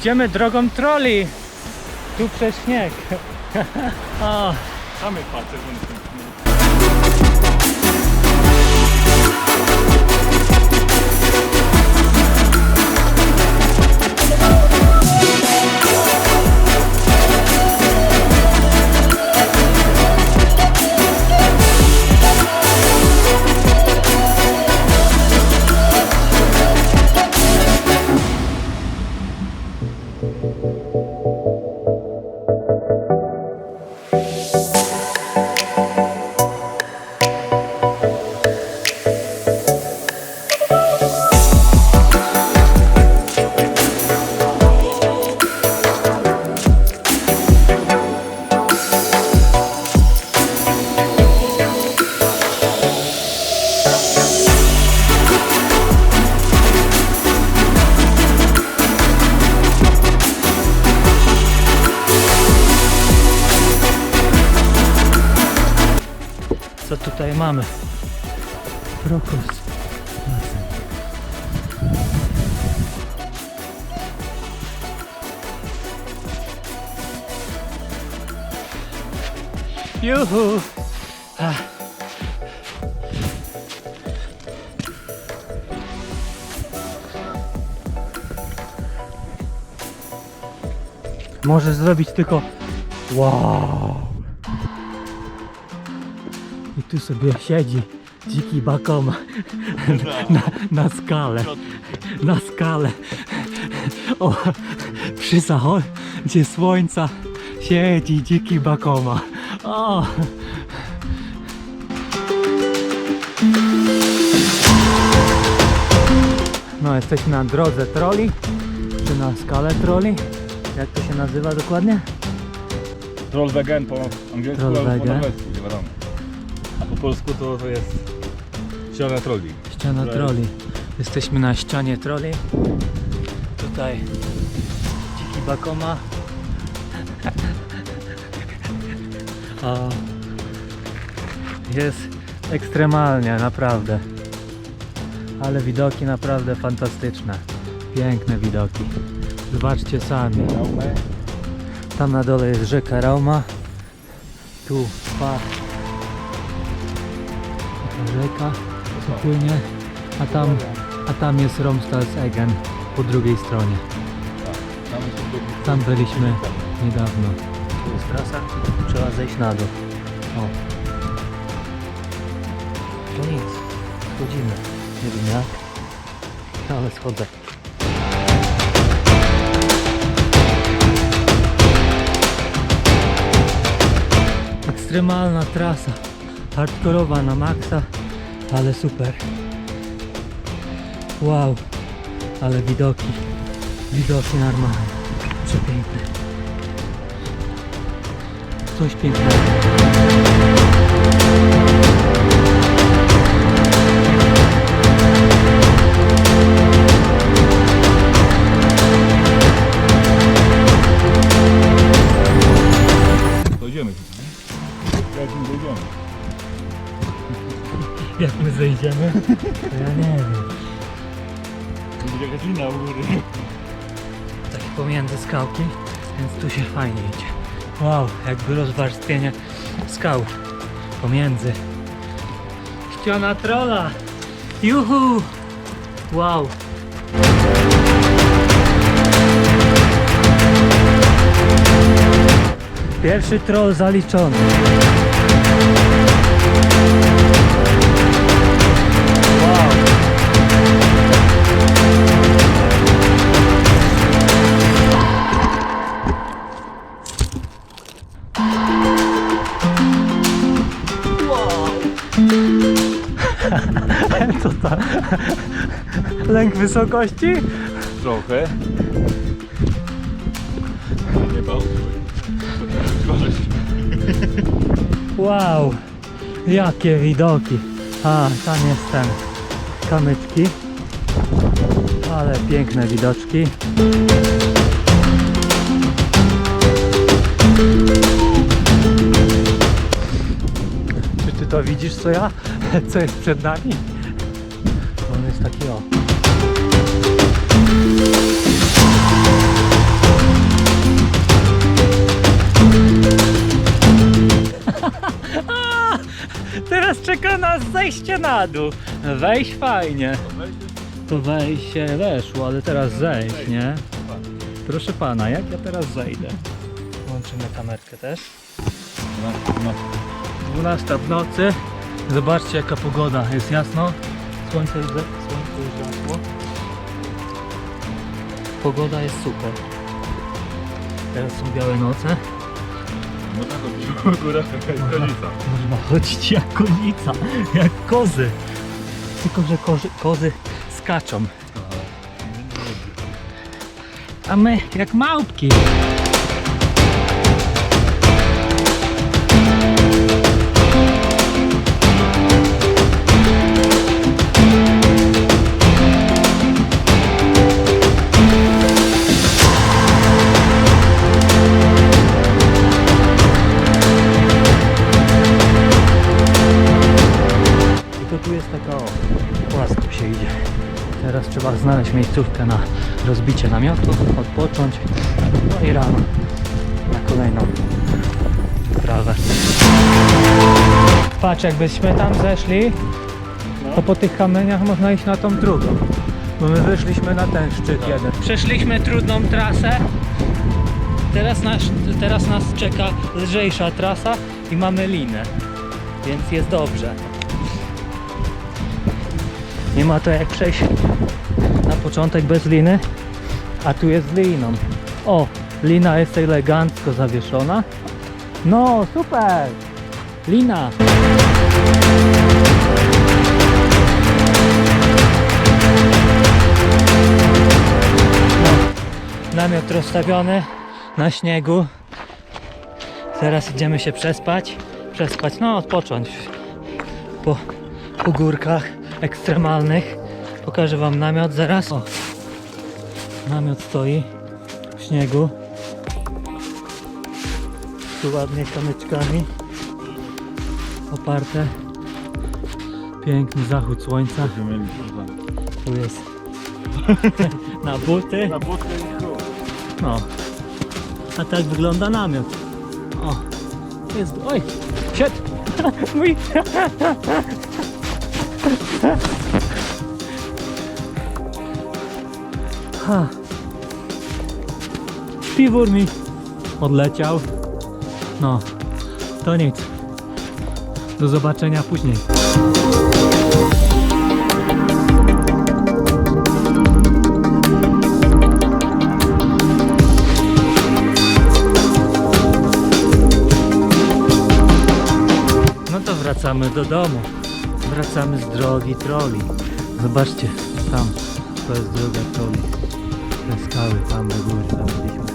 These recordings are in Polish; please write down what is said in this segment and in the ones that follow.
Idziemy drogą troli. Tu przez śnieg. o, patrzę, co tutaj mamy? Krokus. Juhu! Ah. Możesz zrobić tylko wow. Tu sobie siedzi dziki bakoma na, na skale. Na skale. O, przy zachodzie słońca siedzi dziki bakoma. O. No, jesteśmy na drodze troli, czy na skale troli. Jak to się nazywa dokładnie? Trollwegen po angielsku albo po norwesku, nie wiadomo. A po polsku to, to jest ściana trolli. Ściana Dobra. troli. Jesteśmy na ścianie troli. Tutaj dziki bakoma. O, jest ekstremalnie, naprawdę. Ale widoki naprawdę fantastyczne. Piękne widoki. Zobaczcie sami. Tam na dole jest rzeka Rauma. Tu park. Rzeka płynie. A tam, a tam jest Romsdalsegen po drugiej stronie. Tam byliśmy niedawno. Tu jest trasa, trzeba zejść na dół. O. To nic, schodzimy. Nie wiem jak, ale schodzę. Ekstremalna trasa, hardkorowa na maksa, ale super. Wow, ale widoki, widoki normalne, przepiękne. Coś pięknego. Jak my zejdziemy? To ja nie wiem. Będzie jakaś lina u góry. Takie pomiędzy skałki, więc tu się fajnie idzie. Wow, jakby rozwarstwienie skał pomiędzy. Ściana trola! Juhu! Wow! Pierwszy troll zaliczony. Co to? Lęk wysokości? Trochę. Nie bał. Wow! Jakie widoki! A, tam jest ten kamyczki. Ale piękne widoczki. Czy ty to widzisz co ja? co jest przed nami. On jest taki o. Teraz czeka nas zejście na dół. Wejść fajnie. To wejście weszło, ale teraz zejść, nie? Proszę pana, jak ja teraz zejdę? Włączymy kamerkę też. 12 w nocy. Zobaczcie jaka pogoda. Jest jasno. Słońce już, słońce już. Pogoda jest super. Teraz są białe noce. Można chodzić w górach jakaś granica. Można chodzić jak konica, jak kozy. Tylko, że kozy, kozy skaczą. A my jak małpki. Miejscówkę na rozbicie namiotu, odpocząć. No i rano na kolejną wyprawę. Patrz, jakbyśmy tam zeszli, to po tych kamieniach można iść na tą drugą. Bo my wyszliśmy na ten szczyt jeden. Przeszliśmy trudną trasę. Teraz nas, teraz nas czeka lżejsza trasa i mamy linę. Więc jest dobrze. Nie ma to jak przejść początek bez liny, a tu jest z liną. O, lina jest elegancko zawieszona. No, super! Lina! No, namiot rozstawiony na śniegu. Teraz idziemy się przespać. Przespać, no odpocząć po, po górkach ekstremalnych. Pokażę Wam namiot zaraz. O, namiot stoi w śniegu. Tu ładnie kamyczkami oparte. Piękny zachód słońca. Tu jest na buty. Na buty i chuj. No. A tak wygląda namiot. O. Jest. Oj! Siedź! Mój! Ha. Piwór mi odleciał. No. To nic. Do zobaczenia później. No to wracamy do domu. Wracamy z drogi troli. Zobaczcie, tam, to jest droga troli. pescały, sam do góry, tam gdzieś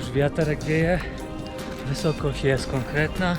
Już wiaterek wieje, wysokość jest konkretna.